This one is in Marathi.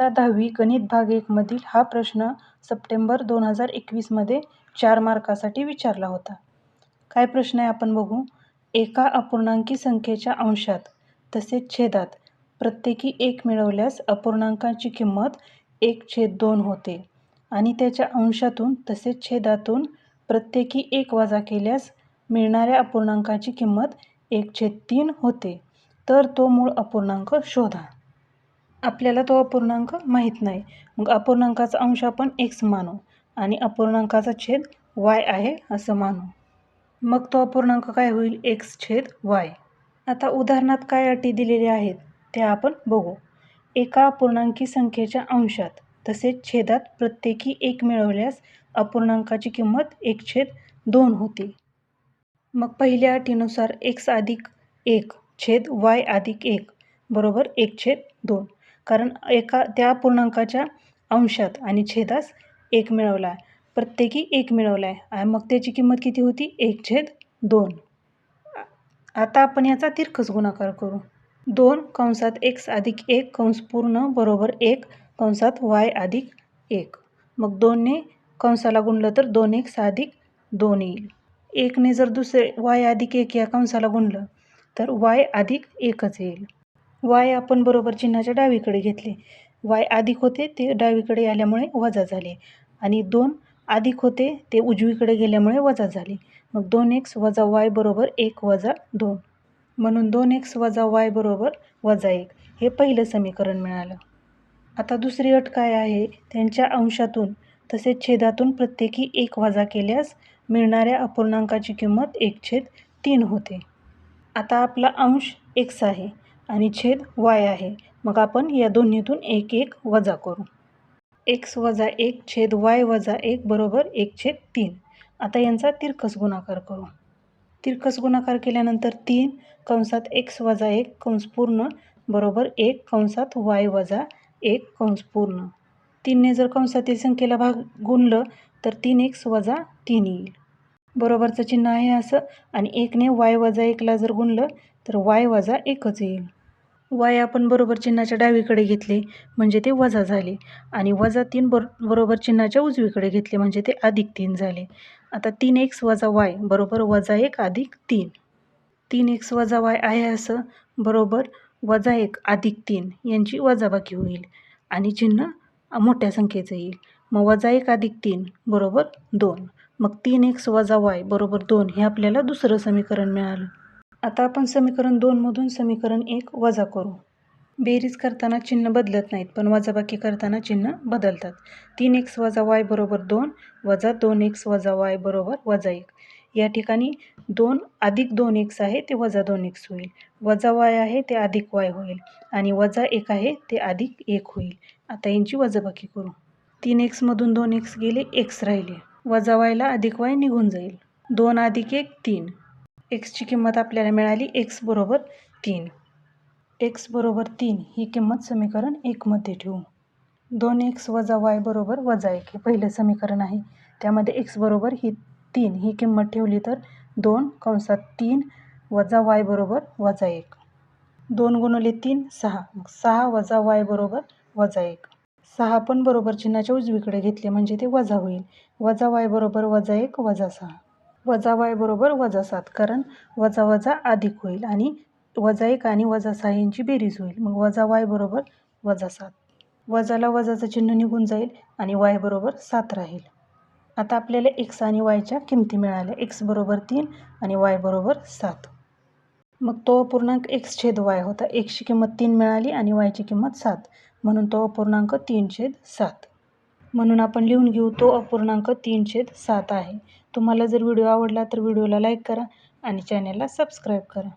इयत्ता दहावी गणित भाग एकमधील हा प्रश्न सप्टेंबर दोन हजार एकवीसमध्ये चार मार्कासाठी विचारला होता. काय प्रश्न आहे आपण बघू. एका अपूर्णांकी संख्येच्या अंशात तसेच छेदात. प्रत्येकी एक मिळवल्यास अपूर्णांकांची किंमत एक छेद दोन होते. आणि त्याच्या अंशातून तसेच छेदातून प्रत्येकी एक वजा केल्यास मिळणाऱ्या अपूर्णांकाची किंमत एक छेद तीन होते. तर तो मूळ अपूर्णांक शोधा. आपल्याला तो अपूर्णांक माहीत नाही. मग अपूर्णांकाचा अंश आपण एक्स मानू आणि अपूर्णांकाचा छेद वाय आहे असं मानू. मग तो अपूर्णांक काय होईल? एक्स छेद वाय आता उदाहरणात काय अटी दिलेल्या आहेत त्या आपण बघू. एका अपूर्णांकी संख्येच्या अंशात तसेच छेदात प्रत्येकी एक मिळवल्यास अपूर्णांकाची किंमत एक छेद दोन होते. मग पहिल्या अटीनुसार एक्स अधिक एक छेद वाय अधिक एक बरोबर एक छेद दोन. कारण एका त्या पूर्णांकाच्या अंशात आणि छेदास एक मिळवला आहे. प्रत्येकी एक मिळवला आहे. मग त्याची किंमत किती होती? एक छेद दोन. आता आपण याचा तिरकस गुणाकार करू. दोन कंसात एक्स अधिक एक कंस पूर्ण बरोबर एक कंसात वाय अधिक एक. मग दोनने कंसाला गुणलं तर दोन एक्स अधिक दोन येईल. एकने जर दुसरे वाय अधिक एक या कंसाला गुणलं तर वाय अधिक एकच येईल. वाय आपण बरोबर चिन्हाच्या डावीकडे घेतले. वाय अधिक होते ते डावीकडे आल्यामुळे वजा झाले. आणि दोन अधिक होते ते उजवीकडे गेल्यामुळे वजा झाले. मग दोन एक्स वजा वाय बरोबर एक वजा दोन. म्हणून दोन एक्स वजा वाय बरोबर वजा एक. हे पहिलं समीकरण मिळालं. आता दुसरी अट काय आहे? त्यांच्या अंशातून तसेच छेदातून प्रत्येकी एक वजा केल्यास मिळणाऱ्या अपूर्णांकाची किंमत एक छेद तीन होते. आता आपला अंश एक्स आहे. आणि छेद वाय आहे. मग आपण या दोन्हीतून एक एक वजा करू. एक्स वजा एक छेद वाय वजा एक बरोबर एक छेद तीन. आता यांचा तिरकस गुणाकार करू. तिरकस गुणाकार केल्यानंतर तीन कंसात एक्स वजा एक कंस पूर्ण बरोबर एक कंसात वाय वजा एक कंस पूर्ण. तीनने जर कंसातील संख्येला भाग गुणलं तर तीन एक्स वजा तीन येईल. बरोबरचं चिन्ह आहे असं आणि एकने वाय वजा एकला जर गुणलं तर वाय वजा एकच येईल. वाय आपण बरोबर चिन्हाच्या डावीकडे घेतले म्हणजे ते वजा झाले. आणि वजा तीन बर बरोबर चिन्हाच्या उजवीकडे घेतले म्हणजे ते अधिक तीन झाले. आता तीन एक्स वजा वाय बरोबर वजा एक अधिक तीन. तीन एक्स वजा वाय आहे असं बरोबर वजा एक अधिक तीन यांची वजाबाकी होईल. आणि चिन्ह मोठ्या संख्येचं येईल. मग वजा एक अधिक तीन बरोबर दोन. मग तीन एक्स वजा वाय बरोबर दोन हे आपल्याला दुसरं समीकरण मिळालं. आता आपण समीकरण दोनमधून समीकरण एक वजा करू. बेरीज करताना चिन्ह बदलत नाहीत पण वजाबाकी करताना चिन्ह बदलतात. तीन एक्स वजा वाय बरोबर दोन वजा दोन एक्स वजा वाय बरोबर वजा एक. या ठिकाणी दोन अधिक दोन एक्स आहे ते वजा दोन एक्स होईल. वजा वाय आहे ते अधिक वाय होईल. आणि वजा एक आहे ते अधिक एक होईल. आता यांची वजाबाकी करू. तीन एक्समधून दोन एक्स गेले एक्स राहिले. वजा वायला अधिक वाय निघून जाईल. दोन अधिक एक तीन. एक्सची किंमत आपल्याला मिळाली एक्स बरोबर तीन. एक्स बरोबर तीन ही किंमत समीकरण एकमध्ये ठेवू. दोन एक्स वजा वाय बरोबर वजा एक हे पहिलं समीकरण आहे. त्यामध्ये एक्स बरोबर ही तीन ही किंमत ठेवली तर दोन कंसात तीन वजा वाय बरोबर वजा एक. दोन गुणवले तीन सहा. सहा वजा वाय बरोबर वजा एक. सहा पण बरोबर चिन्हाच्या उजवीकडे घेतले म्हणजे ते वजा होईल. वजा वाय बरोबर वजा एक वजा सहा. वजा वाय बरोबर वजा सात. कारण वजा वजा अधिक होईल आणि वजा एक आणि वजा सहा यांची बेरीज होईल. मग वजा वाय बरोबर वजा सात. वजाला वजाचं चिन्ह निघून जाईल आणि वाय बरोबर सात राहील. आता आपल्याला एक्स आणि वायच्या किमती मिळाल्या. एक्स बरोबर तीन आणि वाय बरोबर सात. मग तो अपूर्णांक एक्स छेद वाय होता. एक्सची किंमत तीन मिळाली आणि वायची किंमत सात. म्हणून तो अपूर्णांक तीन छेद सात. म्हणून आपण लिहून घेऊ तो अपूर्णांक तीन छेद सात आहे. तुम्हाला जर व्हिडिओ आवडला तर व्हिडिओला लाईक करा आणि चॅनेलला सबस्क्राईब करा.